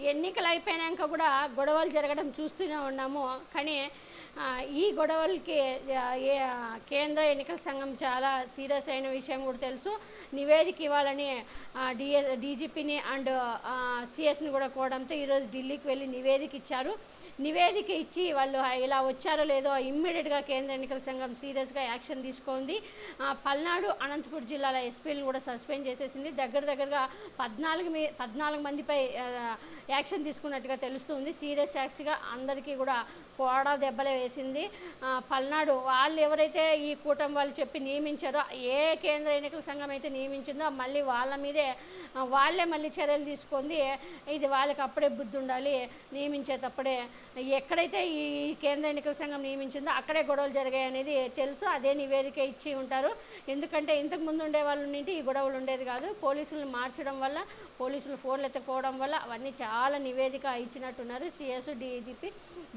ఎన్నికలు అయిపోయాక కూడా గొడవలు జరగడం చూస్తూనే ఉన్నాము. కానీ ఈ గొడవలకి ఏ- కేంద్ర ఎన్నికల సంఘం చాలా సీరియస్ అయిన విషయం కూడా తెలుసు. నివేదిక ఇవ్వాలని డిఎస్ డీజీపీని అండ్ సిఎస్ని కూడా కోవడంతో ఈరోజు ఢిల్లీకి వెళ్ళి నివేదిక ఇచ్చారు. నివేదిక ఇచ్చి వాళ్ళు ఇలా వచ్చారో లేదో ఇమ్మీడియట్గా కేంద్ర ఎన్నికల సంఘం సీరియస్గా యాక్షన్ తీసుకుంది. పల్నాడు అనంతపురం జిల్లాల ఎస్పీలను కూడా సస్పెండ్ చేసేసింది. దగ్గర దగ్గరగా పద్నాలుగు మీ పద్నాలుగు మందిపై యాక్షన్ తీసుకున్నట్టుగా తెలుస్తుంది. సీరియస్ యాక్స్గా అందరికీ కూడా కోడా దెబ్బలే వేసింది పల్నాడు వాళ్ళు ఎవరైతే ఈ కూటమి వాళ్ళు చెప్పి నియమించారో ఏ కేంద్ర ఎన్నికల సంఘం అయితే నియమించిందో మళ్ళీ వాళ్ళ మీదే వాళ్ళే మళ్ళీ చర్యలు తీసుకుంది. ఇది వాళ్ళకి అప్పుడే బుద్ధి ఉండాలి. నియమించేటప్పుడే ఎక్కడైతే ఈ కేంద్ర ఎన్నికల సంఘం నియమించిందో అక్కడే గొడవలు జరిగాయి అనేది తెలుసు. అదే నివేదిక ఇచ్చి ఉంటారు. ఎందుకంటే ఇంతకు ముందు ఉండే వాళ్ళు నుండి ఈ గొడవలు ఉండేది కాదు. పోలీసులను మార్చడం వల్ల పోలీసులు ఫోన్లు ఎత్తుకోవడం వల్ల అవన్నీ చాలా నివేదిక ఇచ్చినట్టున్నారు. సిఎస్ డీజీపీ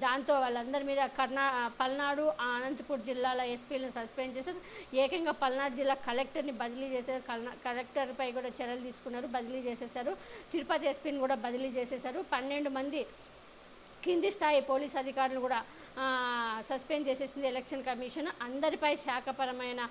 దాంతో వాళ్ళందరి మీద కర్ణా పల్నాడు అనంతపూర్ జిల్లాల ఎస్పీలను సస్పెండ్ చేశారు. ఏకంగా పల్నాడు జిల్లా కలెక్టర్ని బదిలీ చేశారు కల్నా- కలెక్టర్పై కూడా చర్యలు తీసుకున్నారు బదిలీ చేసేశారు. తిరుపతి ఎస్పీని కూడా బదిలీ చేసేశారు. పన్నెండు మంది కింది స్థాయి పోలీస్ అధికారులు కూడా సస్పెండ్ చేసేసింది ఎలక్షన్ కమిషన్. అందరిపై శాఖపరమైన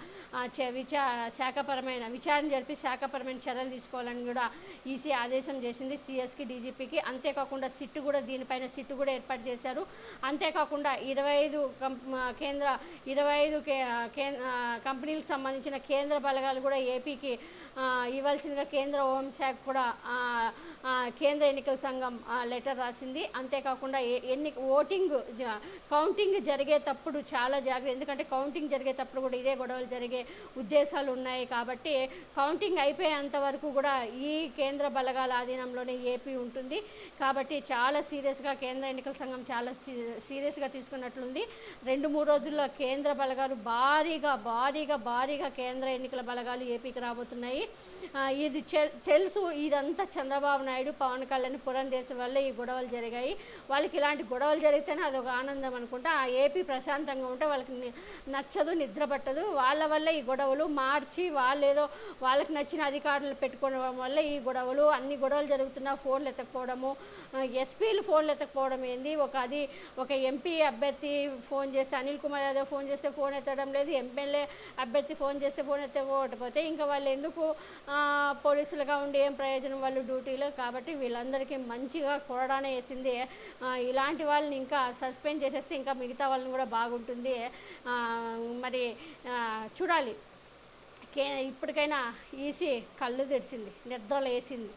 చ- విచా శాఖపరమైన విచారణ జరిపి శాఖపరమైన చర్యలు తీసుకోవాలని కూడా ఈసీ ఆదేశం చేసింది. సిఎస్కి డీజీపీకి అంతేకాకుండా సిట్టు కూడా దీనిపైన సిట్టు కూడా ఏర్పాటు చేశారు. అంతేకాకుండా ఇరవై ఐదు కేంద్ర ఇరవై ఐదు కంపెనీలకు సంబంధించిన కేంద్ర బలగాలు కూడా ఏపీకి ఇవ్వాల్సిందిగా కేంద్ర హోంశాఖ కూడా కేంద్ర ఎన్నికల సంఘం లెటర్ రాసింది. అంతేకాకుండా ఎన్ని ఓటింగ్ కౌంటింగ్ జరిగేటప్పుడు చాలా జాగ్రత్త ఎందుకంటే కౌంటింగ్ జరిగేటప్పుడు కూడా ఇదే గొడవలు జరిగే ఉద్దేశాలు ఉన్నాయి కాబట్టి కౌంటింగ్ అయిపోయేంత వరకు కూడా ఈ కేంద్ర బలగాల ఆధీనంలోనే ఏపీ ఉంటుంది. కాబట్టి చాలా సీరియస్గా కేంద్ర ఎన్నికల సంఘం చాలా సీరియస్గా తీసుకున్నట్లుంది. రెండు మూడు రోజుల్లో కేంద్ర బలగాలు భారీగా భారీగా భారీగా కేంద్ర ఎన్నికల బలగాలు ఏపీకి రాబోతున్నాయి. ఇది తెలుసు ఇదంతా చంద్రబాబు నాయుడు పవన్ కళ్యాణ్ పురంధేశం వల్ల ఈ గొడవలు జరిగాయి. వాళ్ళకి ఇలాంటి గొడవలు జరిగితేనే అదొక ఆనందం అనుకుంటా. ఆ ఏపీ ప్రశాంతంగా ఉంటే వాళ్ళకి నచ్చదు నిద్ర పట్టదు. వాళ్ళ వల్ల ఈ గొడవలు మార్చి వాళ్ళు ఏదో వాళ్ళకి నచ్చిన అధికారులు పెట్టుకోవడం వల్ల ఈ గొడవలు అన్ని గొడవలు జరుగుతున్నా ఫోన్లు ఎత్తకపోవడము ఎస్పీలు ఫోన్లు ఎత్తకపోవడం ఏంది? ఒక అది ఒక ఎంపీ అభ్యర్థి ఫోన్ చేస్తే అనిల్ కుమార్ యాదవ్ ఫోన్ చేస్తే ఫోన్ ఎత్తడం లేదు ఎమ్మెల్యే అభ్యర్థి ఫోన్ చేస్తే ఫోన్ ఎత్తకపోకపోతే ఇంకా వాళ్ళు ఎందుకు పోలీసులుగా ఉండి ఏం ప్రయోజనం వాళ్ళు డ్యూటీలో? కాబట్టి వీళ్ళందరికీ మంచిగా కొరడానే వేసింది ఇలాంటి వాళ్ళని ఇంకా సస్పెండ్ చేసేస్తే ఇంకా మిగతా వాళ్ళని కూడా బాగుంటుంది. మరి చూడాలి. కే ఇప్పటికైనా ఈసీ కళ్ళు తెరిచింది నిద్రలేసింది.